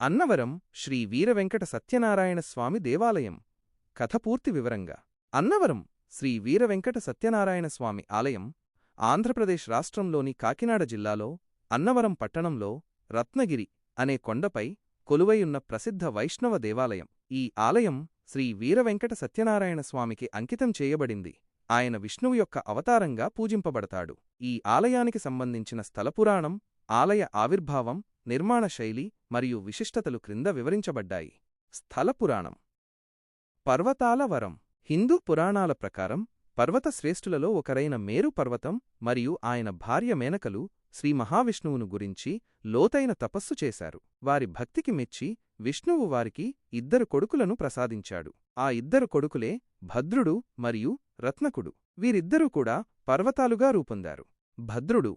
అన్నవరం శ్రీ వీరవెంకట సత్యనారాయణ స్వామి దేవాలయం. కథ పూర్తి వివరంగా. అన్నవరం శ్రీ వీరవెంకట సత్యనారాయణ స్వామి ఆలయం ఆంధ్రప్రదేశ్ రాష్ట్రంలోని కాకినాడ జిల్లాలో అన్నవరం పట్టణంలో రత్నగిరి అనే కొండపై కొలువైయున్న ప్రసిద్ధ వైష్ణవ దేవాలయం. ఈ ఆలయం శ్రీ వీరవెంకట సత్యనారాయణ స్వామికి అంకితం చేయబడింది. ఆయన విష్ణువు యొక్క అవతారంగా పూజింపబడతాడు. ఈ ఆలయానికి సంబంధించిన స్థలపురాణం ఆలయ ఆవిర్భావం నిర్మాణ శైలి మరియు విశిష్టతలు క్రింద వివరించబడ్డాయి. స్థలపురాణం పర్వతాల వరం. హిందూ పురాణాల ప్రకారం పర్వత శ్రేష్ఠులలో ఒకరైన మేరు పర్వతం మరియు ఆయన భార్య మేనకలు శ్రీ మహావిష్ణువును గురించి లోతైన తపస్సు చేశారు. వారి భక్తికి మెచ్చి విష్ణువు వారికి ఇద్దరు కొడుకులను ప్రసాదించాడు. ఆ ఇద్దరు కొడుకులే భద్రుడు మరియు రత్నకుడు. వీరిద్దరూ కూడా పర్వతాలుగా రూపొందారు. భద్రుడు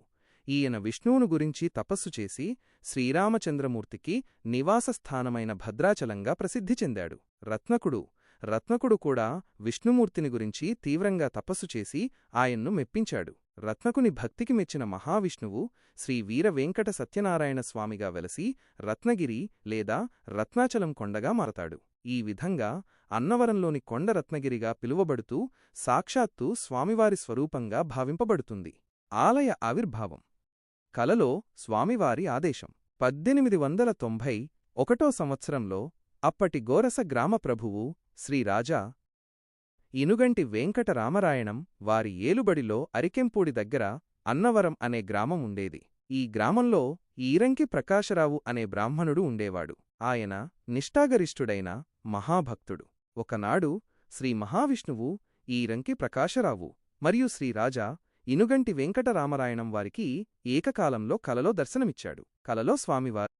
ఈయన విష్ణువును గురించి తపస్సు చేసి శ్రీరామచంద్రమూర్తికి నివాసస్థానమైన భద్రాచలంగా ప్రసిద్ధి చెందాడు. రత్నకుడు రత్నకుడు కూడా విష్ణుమూర్తిని గురించి తీవ్రంగా తపస్సు చేసి ఆయన్ను మెప్పించాడు. రత్నకుని భక్తికి మెచ్చిన మహావిష్ణువు శ్రీ వీరవేంకట సత్యనారాయణ స్వామిగా వెలసి రత్నగిరి లేదా రత్నాచలం కొండగా మారతాడు. ఈ విధంగా అన్నవరంలోని కొండ రత్నగిరిగా పిలువబడుతూ సాక్షాత్తు స్వామివారి స్వరూపంగా భావింపబడుతుంది. ఆలయ ఆవిర్భావం కలలో స్వామివారి ఆదేశం. పద్దెనిమిది వందల తొంభై ఒకటో సంవత్సరంలో అప్పటి గోరస గ్రామ ప్రభువు శ్రీరాజా ఇనుగంటి వెంకటరామరాయణం వారి ఏలుబడిలో అరికెంపూడి దగ్గర అన్నవరం అనే గ్రామం ఉండేది. ఈ గ్రామంలో ఈరంకి ప్రకాశరావు అనే బ్రాహ్మణుడు ఉండేవాడు. ఆయన నిష్ఠాగరిష్ఠుడైన మహాభక్తుడు. ఒకనాడు శ్రీ మహావిష్ణువు ఈరంకి ప్రకాశరావు మరియు శ్రీరాజా ఇనుగంటి వెంకటరామరాయణం వారికి ఏకకాలంలో కలలో దర్శనమిచ్చాడు. కలలో స్వామివారు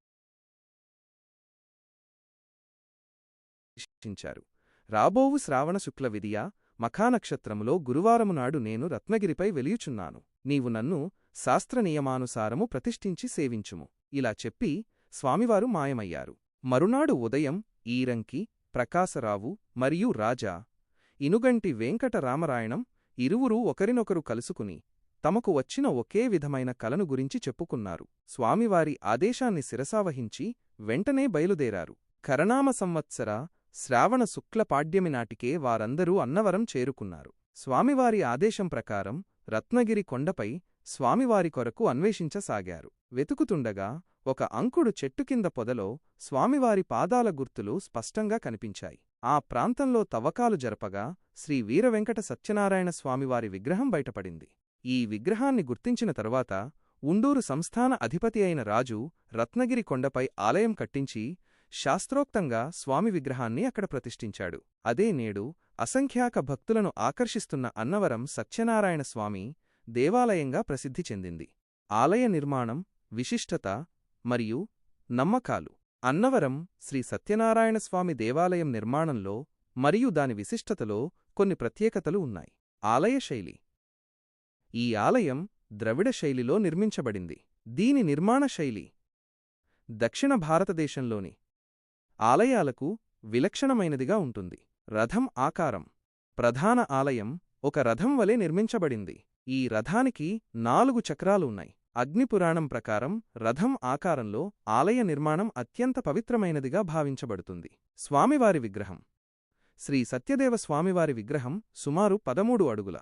రాబోవు శ్రావణ శుక్ల విధియ మఖానక్షత్రములో గురువారమునాడు నేను రత్నగిరిపై వెలియుచున్నాను. నీవు నన్ను శాస్త్రనియమానుసారము ప్రతిష్ఠించి సేవించుము. ఇలా చెప్పి స్వామివారు మాయమయ్యారు. మరునాడు ఉదయం ఈరంకి ప్రకాశరావు మరియు రాజా ఇనుగంటి వెంకటరామరాయణం ఇరువురూ ఒకరినొకరు కలుసుకుని తమకు వచ్చిన ఒకే విధమైన కలను గురించి చెప్పుకున్నారు. స్వామివారి ఆదేశాన్ని శిరసావహించి వెంటనే బయలుదేరారు. కరణామ సంవత్సర శ్రావణ శుక్ల పాడ్యమి నాటికే వారందరూ అన్నవరం చేరుకున్నారు. స్వామివారి ఆదేశం ప్రకారం రత్నగిరి కొండపై స్వామివారి కొరకు అన్వేషించసాగారు. వెతుకుతుండగా ఒక అంకుడు చెట్టు కింద పొదలో స్వామివారి పాదాల గుర్తులు స్పష్టంగా కనిపించాయి. ఆ ప్రాంతంలో తవ్వకాలు జరపగా శ్రీ వీరవెంకట సత్యనారాయణ స్వామివారి విగ్రహం బయటపడింది. ఈ విగ్రహాన్ని గుర్తించిన తరువాత ఉండూరు సంస్థాన అధిపతి అయిన రాజు రత్నగిరి కొండపై ఆలయం కట్టించి శాస్త్రోక్తంగా స్వామి విగ్రహాన్ని అక్కడ ప్రతిష్ఠించాడు. అదే నేడు అసంఖ్యాక భక్తులను ఆకర్షిస్తున్న అన్నవరం సత్యనారాయణ స్వామి దేవాలయంగా ప్రసిద్ధి చెందింది. ఆలయ నిర్మాణం విశిష్టత మరియు నమ్మకాలు అన్నవరం శ్రీ సత్యనారాయణ స్వామి దేవాలయం నిర్మాణంలో మరియు దాని విశిష్టతలో కొన్ని ప్రత్యేకతలు ఉన్నాయి. ఆలయ శైలి. ఈ ఆలయం ద్రవిడ శైలిలో నిర్మించబడింది. దీని నిర్మాణ శైలి దక్షిణ భారతదేశంలోని ఆలయాలకు విలక్షణమైనదిగా ఉంటుంది. రథం ఆకారం. ప్రధాన ఆలయం ఒక రథం వలె నిర్మించబడింది. ఈ రథానికి నాలుగు చక్రాలు ఉన్నాయి. అగ్నిపురాణం ప్రకారం రథం ఆకారంలో ఆలయ నిర్మాణం అత్యంత పవిత్రమైనదిగా భావించబడుతుంది. స్వామివారి విగ్రహం. శ్రీ సత్యదేవ స్వామివారి విగ్రహం సుమారు పదమూడు అడుగుల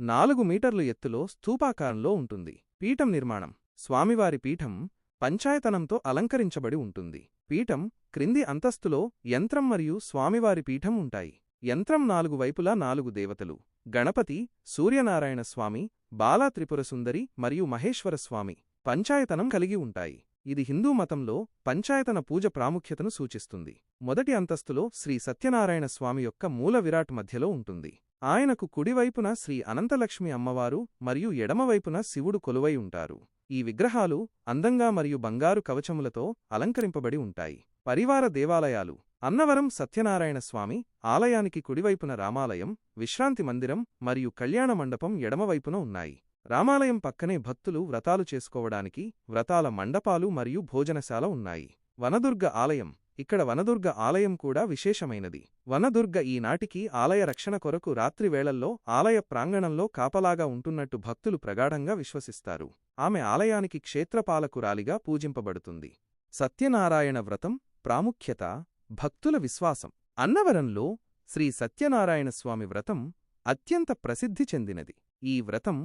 నాలుగు మీటర్లు ఎత్తులో స్థూపాకారంలో ఉంటుంది. పీఠం నిర్మాణం. స్వామివారి పీఠం పంచాయతనంతో అలంకరించబడి ఉంటుంది. పీఠం క్రింది అంతస్తులో యంత్రం మరియు స్వామివారి పీఠం ఉంటాయి. యంత్రం నాలుగు వైపులా నాలుగు దేవతలు. గణపతి సూర్యనారాయణ స్వామి బాలా త్రిపురసుందరి మరియు మహేశ్వరస్వామి పంచాయతనం కలిగి ఉంటాయి. ఇది హిందూ మతంలో పంచాయతన పూజ ప్రాముఖ్యతను సూచిస్తుంది. మొదటి అంతస్తులో శ్రీ సత్యనారాయణ స్వామి యొక్క మూల విరాట్ మధ్యలో ఉంటుంది. ఆయనకు కుడివైపున శ్రీ అనంతలక్ష్మి అమ్మవారు మరియు ఎడమవైపున శివుడు కొలువై ఉంటారు. ఈ విగ్రహాలు అందంగా మరియు బంగారు కవచములతో అలంకరింపబడి ఉంటాయి. పరివార దేవాలయాలు. అన్నవరం సత్యనారాయణ స్వామి ఆలయానికి కుడివైపున రామాలయం విశ్రాంతి మందిరం మరియు కళ్యాణ మండపం ఎడమవైపున ఉన్నాయి. రామాలయం పక్కనే భక్తులు వ్రతాలు చేసుకోవడానికి వ్రతాల మండపాలు మరియు భోజనశాల ఉన్నాయి. వనదుర్గ ఆలయం. ఇక్కడ వనదుర్గ ఆలయం కూడా విశేషమైనది. వనదుర్గ ఈనాటికి ఆలయ రక్షణ కొరకు రాత్రివేళల్లో ఆలయ ప్రాంగణంలో కాపలాగా ఉంటున్నట్టు భక్తులు ప్రగాఢంగా విశ్వసిస్తారు. ఆమె ఆలయానికి క్షేత్రపాలకురాలిగా పూజింపబడుతుంది. సత్యనారాయణ వ్రతం ప్రాముఖ్యత భక్తుల విశ్వాసం. అన్నవరంలో శ్రీ సత్యనారాయణస్వామి వ్రతం అత్యంత ప్రసిద్ధి చెందినది. ఈ వ్రతం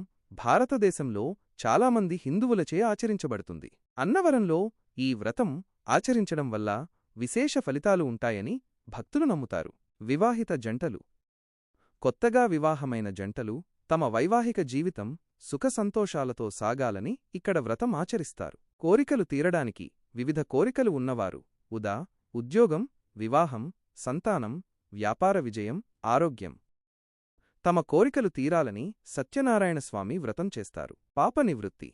భారతదేశంలో చాలామంది హిందువులచే ఆచరించబడుతుంది. అన్నవరంలో ఈ వ్రతం ఆచరించడం వల్ల విశేష ఫలితాలు ఉంటాయని భక్తులు నమ్ముతారు. వివాహిత జంటలు. కొత్తగా వివాహమైన జంటలు తమ వైవాహిక జీవితం సుఖసంతోషాలతో సాగాలని ఇక్కడ వ్రతం ఆచరిస్తారు. కోరికలు తీరడానికి వివిధ కోరికలు ఉన్నవారు ఉదా ఉద్యోగం వివాహం సంతానం వ్యాపార విజయం ఆరోగ్యం. తమ కోరికలు తీరాలని సత్యనారాయణస్వామి వ్రతం చేస్తారు. పాప నివృత్తి.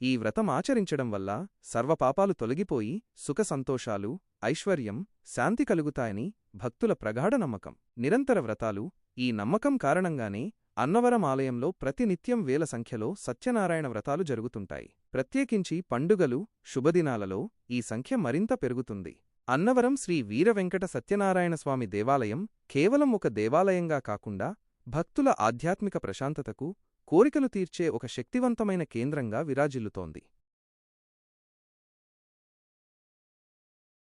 ఈ వ్రతం ఆచరించడం వల్ల సర్వపాపాలు తొలగిపోయి సుఖసంతోషాలు ఐశ్వర్యం శాంతి కలుగుతాయని భక్తుల ప్రగాఢ నమ్మకం. నిరంతర వ్రతాలు ఈ నమ్మకం కారణంగానే అన్నవరం ఆలయంలో ప్రతినిత్యం వేల సంఖ్యలో సత్యనారాయణ వ్రతాలు జరుగుతుంటాయి. ప్రత్యేకించి పండుగలు శుభదినాలలో ఈ సంఖ్య మరింత పెరుగుతుంది. అన్నవరం శ్రీ వీరవెంకట సత్యనారాయణస్వామి దేవాలయం కేవలం ఒక దేవాలయంగా కాకుండా భక్తుల ఆధ్యాత్మిక ప్రశాంతతకు కోరికలు తీర్చే ఒక శక్తివంతమైన కేంద్రంగా విరాజిల్లుతోంది.